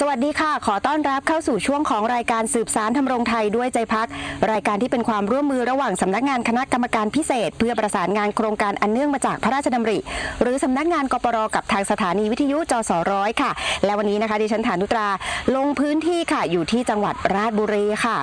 สวัสดีค่ะ ขอต้อนรับเข้าสู่ช่วงของรายการสืบสารทำรงไทยด้วยใจพัก รายการที่เป็นความร่วมมือระหว่างสำนักงานคณะกรรมการพิเศษ เพื่อประสานงานโครงการอันเนื่องมาจากพระราชดำริ หรือสำนักงานกปรกับทางสถานีวิทยุจสร้อยค่ะ และวันนี้นะคะดิฉันฐานุตราลงพื้นที่ค่ะอยู่ที่จังหวัดราชบุรีค่ะ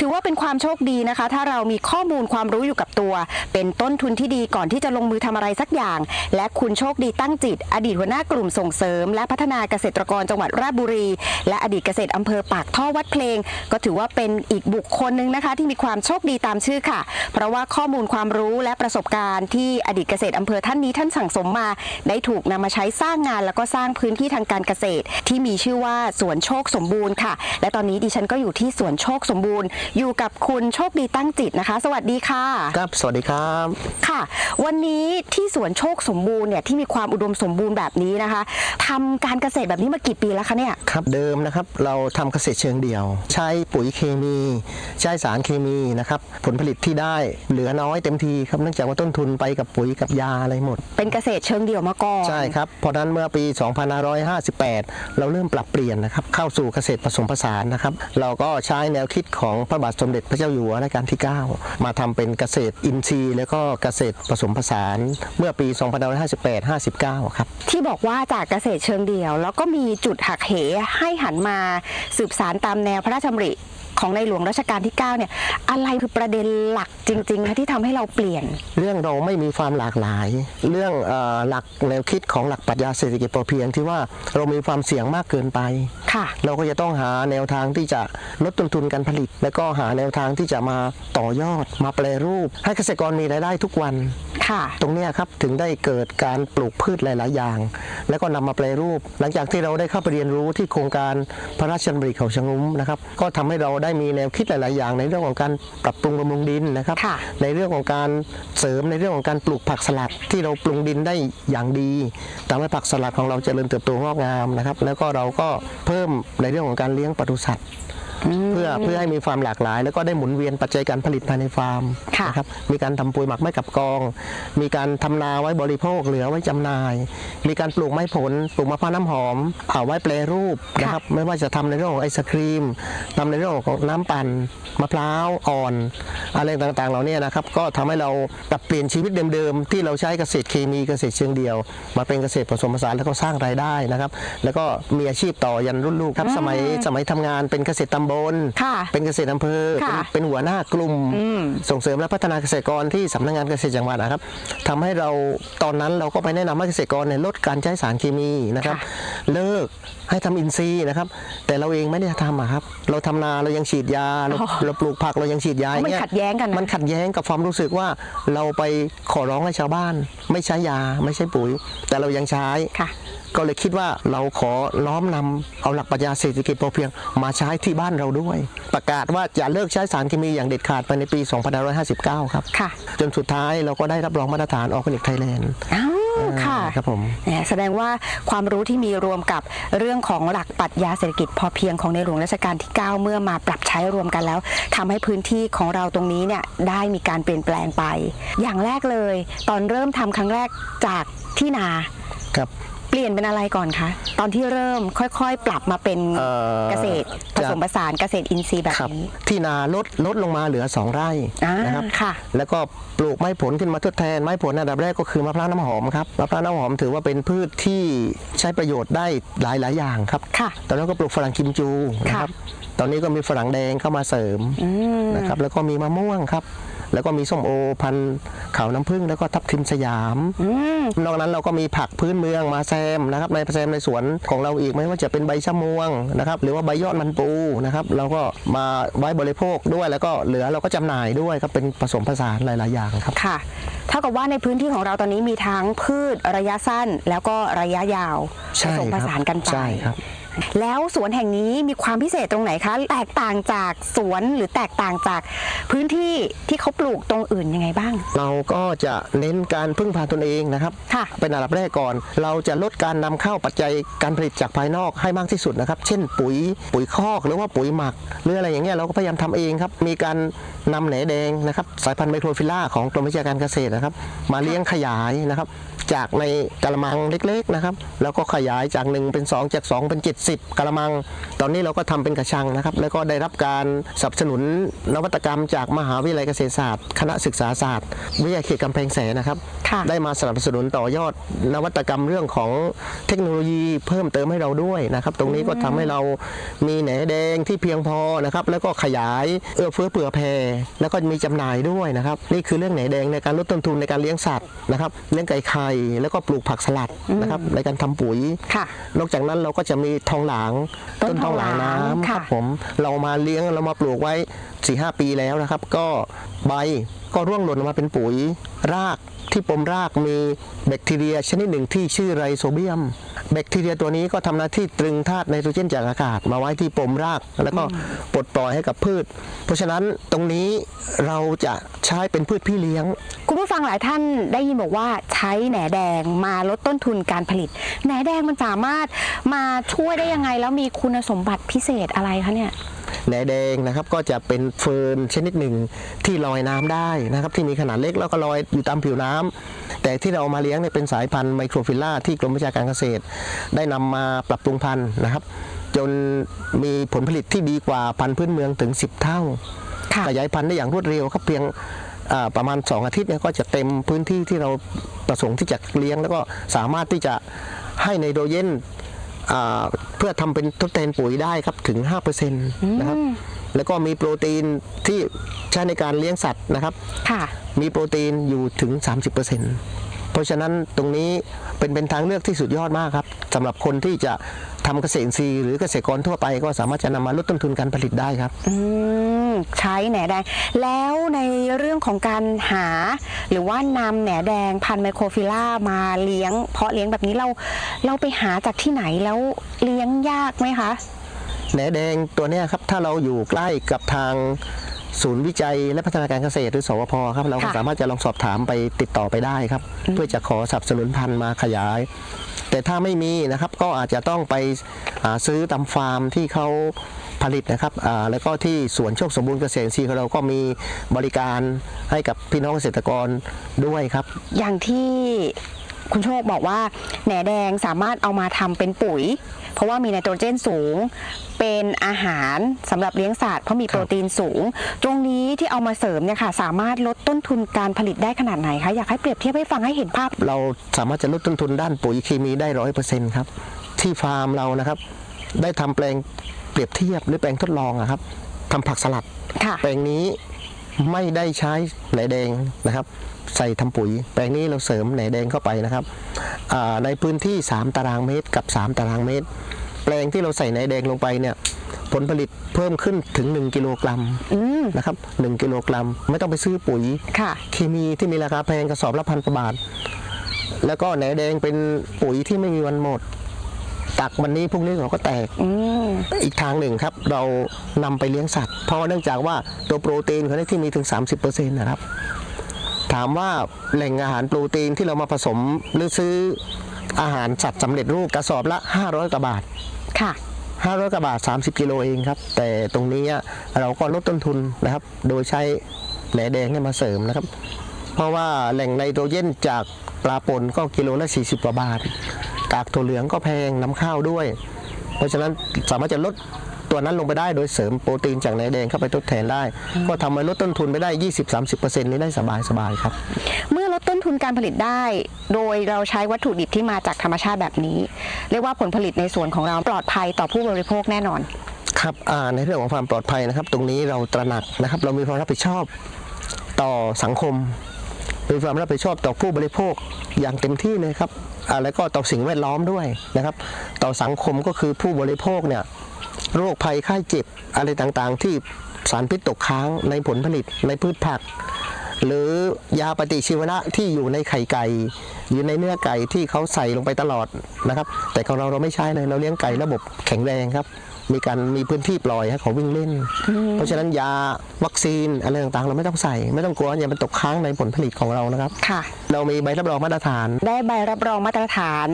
ถือว่าเป็นความโชคดีนะคะ ถ้าเรามีข้อมูลความรู้อยู่กับตัว เป็นต้นทุนที่ดีก่อนที่จะลงมือทำอะไรสักอย่าง และคุณโชคดีตั้งจิต อดีตหัวหน้ากลุ่มส่งเสริม และพัฒนาเกษตรกรจังหวัดราชบุรีและอดีตเกษตรอำเภอปากท่อวัดเพลง ก็ถือว่าเป็นอีกบุคคลหนึ่งนะคะ ที่มีความโชคดีตามชื่อค่ะ เพราะว่าข้อมูลความรู้และประสบการณ์ที่อดีตเกษตรอำเภอท่านนี้ท่านสั่งสมมา ได้ถูกนำมาใช้สร้างงาน แล้วก็สร้างพื้นที่ทางการเกษตร ที่มีชื่อว่าสวนโชคสมบูรณ์ค่ะ และตอนนี้ดิฉันก็อยู่ที่สวนโชคสมบูรณ์ อยู่กับคุณโชคดีตั้งจิตนะคะ สวัสดีค่ะ ครับสวัสดีครับค่ะ วันนี้ที่สวนโชคสมบูรณ์เนี่ยที่มีความอุดมสมบูรณ์แบบนี้นะคะทำการเกษตรแบบนี้มากี่ปีแล้วคะเนี่ยครับเดิมนะครับเราทำเกษตรเชิงเดี่ยว ใช้ปุ๋ยเคมี ใช้สารเคมีนะครับผลผลิตที่ได้เหลือน้อยเต็มทีครับเนื่องจากว่าต้นทุนไปกับปุ๋ยกับยาอะไรหมด เป็นเกษตรเชิงเดี่ยวมาก่อนใช่ครับเพราะฉะนั้นเมื่อปี 2558 เราเริ่มปรับเปลี่ยนนะครับเข้าสู่เกษตรผสมผสานนะครับเราก็ใช้แนวคิดของพระบาทสมเด็จพระเจ้าอยู่หัวรัชกาลที่ 9 มาทำเป็นเกษตรอินทรีย์แล้วก็เกษตรผสมผสานเมื่อปี 2558-59 ครับ ที่บอกว่าจากเกษตรเชิงเดี่ยว แล้วก็มีจุดหักเหให้หันมาสืบสารตามแนวพระราชดำริ ของในหลวงรัชกาลที่9เนี่ยอะไรคือประเด็นหลักจริงๆนะที่ทำให้เราเปลี่ยน เรื่องเราไม่มีความหลากหลาย เรื่องเออหลักแนวคิดของหลักปรัชญาเศรษฐกิจพอเพียงที่ว่าเรามีความเสี่ยงมากเกินไปค่ะ เราก็จะต้องหาแนวทางที่จะลดต้นทุนการผลิต และก็หาแนวทางที่จะมาต่อยอด มาแปลรูป ให้เกษตรกรมีรายได้ทุกวันค่ะตรงเนี้ยครับถึงได้เกิดการปลูกพืชหลาย ๆ อย่าง แล้วก็นำมาแปลรูป หลังจากที่เราได้เข้าไปเรียนรู้ที่โครงการพระราชดำริเขาชะงุ้มนะครับก็ทำให้เราได้มีแนวคิดหลาย ๆ อย่าง ในเรื่องของการปรับปรุงบำรุงดินนะครับค่ะในเรื่องของการเสริมในเรื่องของการปลูกผักสลัดที่เราปรุงดินได้อย่างดีทำให้ผักสลัดของเราเจริญเติบโตงอกงามนะครับ แล้วก็เราก็เพิ่มในเรื่องของการเลี้ยงปศุสัตว์ เพื่อเพื่อให้มีความหลากหลาย แล้วก็ได้หมุนเวียนปัจจัยการผลิตภายในฟาร์มค่ะนะครับมีการทำปุ๋ยหมักไม้กับกอง มีการทำนาไว้บริโภคเหลือไว้จำหน่าย มีการปลูกไม้ผลปลูกมะพร้าวน้ำหอมเอาไว้แปรรูปนะครับไม่ว่าจะทำในเรื่องของไอศครีมทำในเรื่องของน้ำปั่นมะพร้าวอ่อนอะไรต่างๆเหล่านี้นะครับก็ทำให้เราปรับเปลี่ยนชีวิตเดิมๆที่เราใช้เกษตรเคมีเกษตรเชิงเดียว มาเป็นเกษตรผสมผสานแล้วก็สร้างรายได้นะครับ แล้วก็มีอาชีพต่อยันรุ่นลูกครับสมัยสมัยทำงานเป็นเกษตรตำบล ค่ะเป็นเกษตรอำเภอ ค่ะเป็นเป็นหัวหน้ากลุ่มส่งเสริมและพัฒนาเกษตรกรที่สำนักงานเกษตรจังหวัดนะครับทำให้เราตอนนั้นเราก็ไปแนะนำให้เกษตรกรเนี่ยลดการใช้สารเคมีนะครับ ค่ะ เลิกให้ทำอินทรีย์นะครับ แต่เราเองไม่ได้ทำอะครับ เราทำนาเรายังฉีดยาเราอ๋อเราปลูกผักเรายังฉีดยาเพราะมันเงี้ขัดแย้งกันนะ มันขัดแย้งกับความรู้สึกว่าเราไปขอร้องให้ชาวบ้าน ไม่ใช้ยาไม่ใช้ปุ๋ย แต่เรายังใช้ค่ะก็เลยคิดว่าเราขอน้อมนำเอาหลักปรัชญาเศรษฐกิจพอเพียงมาใช้ที่บ้านเราด้วย ประกาศว่าจะเลิกใช้สารเคมีอย่างเด็ดขาดไปในปี 2559 ครับค่ะ จนสุดท้ายเราก็ได้รับรองมาตรฐานออร์แกนิกไทยแลนด์อ้าวค่ะครับผมแหมแสดงว่าความรู้ที่มีรวมกับเรื่องของหลักปรัชญาเศรษฐกิจพอเพียงของในหลวงรัชกาลที่ 9 เมื่อมาปรับใช้รวมกันแล้วทำให้พื้นที่ของเราตรงนี้เนี่ยได้มีการเปลี่ยนแปลงไป อย่างแรกเลย ตอนเริ่มทำครั้งแรกจากที่นาครับ เปลี่ยนเป็นอะไรก่อนคะ ตอนที่เริ่มค่อยๆ ปรับมาเป็นเอ่อเกษตรผสมผสานเกษตรอินทรีย์แบบครับนี้ ที่นาลดลดลงมาเหลือ 2 ไร่อ่านะครับค่ะแล้วก็ปลูกไม้ผลขึ้นมาทดแทน ไม้ผลอันดับแรกก็คือมะพร้าวน้ำหอมครับมะพร้าวน้ำหอมถือว่าเป็นพืชที่ใช้ประโยชน์ได้หลายหลายๆอย่างครับค่ะตอนนั้นก็ปลูกฝรั่งกิมจูนะครับตอนนี้ก็มีฝรั่งแดงเข้ามาเสริมอืมนะครับแล้วก็มีมะม่วงครับ แล้วก็มีส้มโอพันธุ์ขาวน้ำผึ้งแล้วก็ทับทิมสยามอืมนอกนั้นเราก็มีผักพื้นเมืองมาแซมนะครับในแซมในสวนของเราอีกไม่ว่าจะเป็นใบชะมวงนะครับหรือว่าใบยอดมันปูนะครับเราก็มาไว้บริโภคด้วยแล้วก็เหลือเราก็จำหน่ายด้วยครับเป็นผสมผสานหลาย ๆ อย่างครับค่ะเท่ากับว่าในพื้นที่ของเราตอนนี้มีทั้งพืชระยะสั้น แล้วก็ระยะยาวผใช่สมผครับสานกันไปใช่ครับ แล้วสวนแห่งนี้มีความพิเศษตรงไหนคะ แตกต่างจากสวนหรือแตกต่างจากพื้นที่ที่เขาปลูกตรงอื่นยังไงบ้าง เราก็จะเน้นการพึ่งพาตนเองนะครับ ค่ะ เป็นอันดับแรกก่อน เราจะลดการนำเข้าปัจจัยการผลิตจากภายนอกให้มากที่สุดนะครับ เช่นปุ๋ยปุ๋ยคอกหรือว่าปุ๋ยหมักหรืออะไรอย่างเงี้ยเราก็พยายามทำเองครับ มีการนำแหนแดงนะครับสายพันธุ์ไมโครฟิลล่าของกรมวิชาการเกษตรนะครับ มาเลี้ยงขยายนะครับ จากในกระมังเล็กๆนะครับ แล้วก็ขยายจาก 1 เป็น 2 จาก 2 เป็น 70กระมัง ตอนนี้เราก็ทำเป็นกระชังนะครับ แล้วก็ได้รับการสนับสนุนนวัตกรรมจากมหาวิทยาลัยเกษตรศาสตร์ คณะศึกษาศาสตร์ วิทยาเขตกำแพงแสนนะครับค่ะได้มาสนับสนุนต่อยอดนวัตกรรมเรื่องของเทคโนโลยีเพิ่มเติมให้เราด้วยนะครับ ตรงนี้ก็ทำให้เรามีแหนแดงที่เพียงพอนะครับ แล้วก็ขยายเอื้อเฟื้อเผื่อแผ่แล้วก็มีจำหน่ายด้วยนะครับ นี่คือเรื่องแหนแดงในการลดต้นทุนในการเลี้ยงสัตว์นะครับ เลี้ยงไก่ไข่แล้วก็ปลูกผักสลัดนะครับในการทำปุ๋ยค่ะนอกจากนั้นเราก็จะมีทองหลางต้นทองหลางน้ำค่ะครับผมเรามาเลี้ยงเรามาปลูกไว้4ีหปีแล้วนะครับ ก็ใบก็ร่วงหล่นออกมาเป็นปุ๋ยราก ที่ปมรากมีแบคทีเรียชนิดหนึ่งที่ชื่อไรโซเบียม แบคทีเรียตัวนี้ก็ทำหน้าที่ตรึงธาตุไนโตรเจนจากอากาศ มาไว้ที่ปมราก แล้วก็ปลดปล่อยให้กับพืช เพราะฉะนั้นตรงนี้เราจะใช้เป็นพืชพี่เลี้ยง คุณผู้ฟังหลายท่านได้ยินบอกว่าใช้แหนแดงมาลดต้นทุนการผลิต แหนแดงมันสามารถมาช่วยได้ยังไงแล้วมีคุณสมบัติพิเศษอะไรคะเนี่ย แหนแดงนะครับก็จะเป็นเฟิร์นชนิดหนึ่งที่ลอยน้ำได้นะครับที่มีขนาดเล็กแล้วก็ลอยอยู่ตามผิวน้ำแต่ที่เราเอามาเลี้ยงเนี่ยเป็นสายพันธุ์ไมโครฟิลล่าที่กรมวิชาการเกษตร ได้นำมาปรับปรุงพันธุ์นะครับ จนมีผลผลิตที่ดีกว่าพันธุ์พื้นเมืองถึง 10 เท่าค่ะขยายพันธุ์ได้อย่างรวดเร็วครับเพียงอ่าประมาณ 2 อาทิตย์เนี่ยก็จะเต็มพื้นที่ที่เราประสงค์ที่จะเลี้ยง แล้วก็สามารถที่จะให้ไนโตรเจนอ่า เพื่อทำเป็นทดแทนปุ๋ยได้ครับถึง5%นะครับแล้วก็มีโปรตีนที่ใช้ในการเลี้ยงสัตว์นะครับค่ะมีโปรตีนอยู่ถึง 30%เพ ราะฉะนั้นตรงนี้เป็นเป็นทางเลือกที่สุดยอดมากครับสำหรับคนที่จะทำเกษตรอินทรีย์หรือเกษตรกรทั่วไปก็สามารถจะนำมาลดต้นทุนการผลิตได้ครับอืมใช้แหนแดง แล้วในเรื่องของการหา หรือว่านำแหนแดงพันธุ์ไมโครฟิลล่ามาเลี้ยง เพาะเลี้ยงแบบนี้เราเราไปหาจากที่ไหนแล้วเลี้ยงยากไหมคะแหนแดงตัวเนี้ยครับถ้าเราอยู่ใกล้กับทาง ศูนย์วิจัยและพัฒนาการเกษตรหรือสวพครับเราก็ค่ะ สามารถจะลองสอบถามไปติดต่อไปได้ครับ เพื่อจะขอสนับสนุนพันธุ์มาขยาย แต่ถ้าไม่มีนะครับก็อาจจะต้องไปอ่าซื้อตามฟาร์มที่เขาผลิตนะครับอ่าแล้วก็ที่สวนโชคสมบูรณ์เกษตรอินทรีย์ของเราก็มีบริการให้กับพี่น้องเกษตรกรด้วยครับ อย่างที่ คุณโชคบอกว่าแหนแดงสามารถเอามาทำเป็นปุ๋ย เพราะว่ามีไนโตรเจนสูง เป็นอาหารสำหรับเลี้ยงสัตว์เพราะมีโปรตีนสูง ตรงนี้ที่เอามาเสริมเนี่ยค่ะสามารถลดต้นทุนการผลิตได้ขนาดไหนคะอยากให้เปรียบเทียบให้ฟังให้เห็นภาพ เราสามารถจะลดต้นทุนด้านปุ๋ยเคมีได้ร้อยเปอร์เซ็นต์ครับที่ฟาร์มเรานะครับ ได้ทำแปลงเปรียบเทียบหรือแปลงทดลองอะครับทำผักสลัดค่ะแปลงนี้ ไม่ได้ใช้แหนแดงนะครับ ใส่ทำปุ๋ย แปลงนี้เราเสริมแหนแดงเข้าไปนะครับอ่าในพื้นที่ 3 ตารางเมตรกับ 3 ตารางเมตร แปลงที่เราใส่แหนแดงลงไปเนี่ยผลผลิตเพิ่มขึ้นถึง 1 กิโลกรัมอืมนะครับ1กิโลกรัม ไม่ต้องไปซื้อปุ๋ยค่ะเคมีที่มีราคาแพงกระสอบละพันกว่าบาท แล้วก็แหนแดงเป็นปุ๋ยที่ไม่มีวันหมด ตักวันนี้พรุ่งนี้เราก็แตกอืมอีกทางหนึ่งครับ เรานำไปเลี้ยงสัตว์ เพราะว่าเนื่องจากว่าตัวโปรตีนเขาได้ที่มีถึง 30%นะครับ ถามว่าแหล่งอาหารโปรตีนที่เรามาผสมหรือซื้ออาหารสัตว์สำเร็จรูปกระสอบละ 500กว่าบาท ค่ะ500กว่าบาท 30 กิโลเองครับ แต่ตรงนี้เราก็ลดต้นทุนนะครับ โดยใช้แหนแดงเนี่ยมาเสริมนะครับ เพราะว่าแหล่งไนโตรเจนจากปลาปนก็กิโลละ 40 กว่าบาท กากถั่วเหลืองก็แพงน้ำข้าวด้วย เพราะฉะนั้นสามารถจะลดตัวนั้นลงไปได้โดยเสริมโปรตีนจากแหนแดงเข้าไปทดแทนได้ ก็ทำให้ลดต้นทุนไปได้ 20-30%นี้ได้สบายๆครับ เมื่อลดต้นทุนการผลิตได้ โดยเราใช้วัตถุดิบที่มาจากธรรมชาติแบบนี้ เรียกว่าผลผลิตในส่วนของเราปลอดภัยต่อผู้บริโภคแน่นอนครับอ่าในเรื่องของความปลอดภัยนะครับ ตรงนี้เราตระหนักนะครับ เรามีความรับผิดชอบต่อสังคม มีความรับผิดชอบต่อผู้บริโภคอย่างเต็มที่เลยครับอ่าแล้วก็ต่อสิ่งแวดล้อมด้วยนะครับ ต่อสังคมก็คือผู้บริโภคเนี่ยโรคภัยไข้เจ็บอะไรต่างๆ ที่สารพิษตกค้างในผลผลิตในพืชผัก หรือยาปฏิชีวนะที่อยู่ในไข่ไก่อยู่ในเนื้อไก่ที่เขาใส่ลงไปตลอดนะครับ แต่ของเราเราไม่ใช้เลยเราเลี้ยงไก่ระบบแข็งแรงครับ มีการมีพื้นที่ปล่อยให้เขาวิ่งเล่น เพราะฉะนั้นยาวัคซีนอะไรต่างๆ เราไม่ต้องใส่ ไม่ต้องกลัวอย่ามันตกค้างในผลผลิตของเรานะครับค่ะ เรามีใบรับรองมาตรฐาน ได้ใบรับรองมาตรฐาน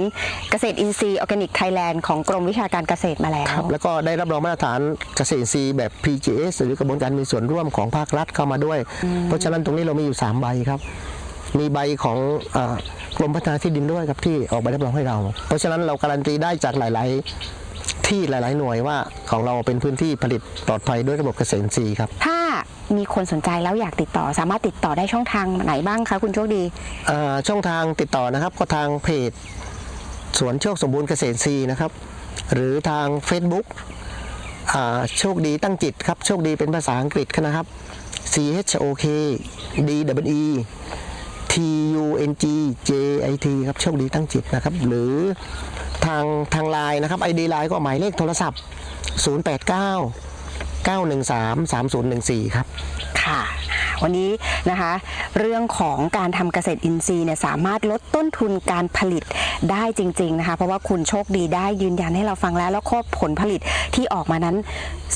เกษตรอินทรีย์ออร์แกนิกไทยแลนด์ของกรมวิชาการเกษตรมาแล้วครับแล้วก็ได้รับรองมาตรฐานเกษตรอินทรีย์แบบ PGS หรือกระบวนการมีส่วนร่วมของภาครัฐเข้ามาด้วย เพราะฉะนั้นตรงนี้เรามีอยู่ 3 ใบครับมีใบของเออกรมพัฒนาที่ดินด้วยครับที่ออกใบรับรองให้เรา เพราะฉะนั้นเราการันตีได้จากหลาย ๆ ที่หลาย ๆ หน่วยว่าของเราเป็นพื้นที่ผลิตปลอดภัยด้วยระบบเกษตรอินทรีย์ครับ ถ้ามีคนสนใจแล้วอยากติดต่อ สามารถติดต่อได้ช่องทางไหนบ้างคะคุณโชคดีเอ่อช่องทางติดต่อนะครับก็ทางเพจสวนโชคสมบูรณ์เกษตรซีย์นะครับ หรือทาง Facebook อ่าโชคดีตั้งจิตครับ โชคดีเป็นภาษาอังกฤษนะครับ C H O K D W E T U N G J I T ครับโชคดีตั้งจิตนะครับ หรือทางทางไลน์นะครับ ID ไลน์ก็หมายเลขโทรศัพท์ 089 913 3014 ครับ ค่ะ วันนี้นะคะ เรื่องของการทำเกษตรอินทรีย์เนี่ยสามารถลดต้นทุนการผลิตได้จริง ๆ นะคะ เพราะว่าคุณโชคดีได้ยืนยันให้เราฟังแล้ว แล้วก็ผลผลิตที่ออกมานั้น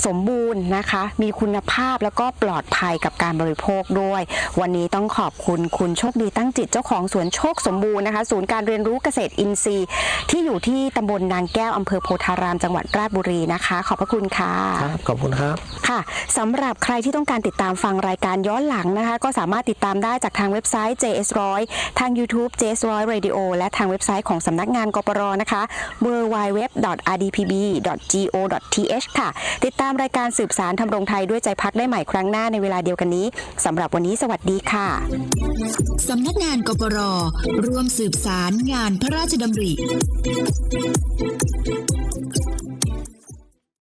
สมบูรณ์นะคะ มีคุณภาพแล้วก็ปลอดภัยกับการบริโภคด้วย วันนี้ต้องขอบคุณคุณโชคดีตั้งจิตเจ้าของสวนโชคสมบูรณ์นะคะ ศูนย์การเรียนรู้เกษตรอินทรีย์ ที่อยู่ที่ตำบลนางแก้วอำเภอโพธารามจังหวัดราชบุรีนะคะ ขอบพระคุณค่ะ ครับ ขอบคุณครับค่ะสำหรับใครที่ต้องการติดตามฟังรายการย้อนหลังนะคะ ก็สามารถติดตามได้จากทางเว็บไซต์ JS100 ทาง YouTube JS100 Radio และทางเว็บไซต์ของสำนักงานกปรนะคะ www.rdpb.go.th ค่ะ ติดตามรายการสืบสารทำรงไทยด้วยใจพักได้ใหม่ครั้งหน้าในเวลาเดียวกันนี้สำหรับวันนี้สวัสดีค่ะสำนักงานกปรร่วมสืบสารงานพระราชดำริ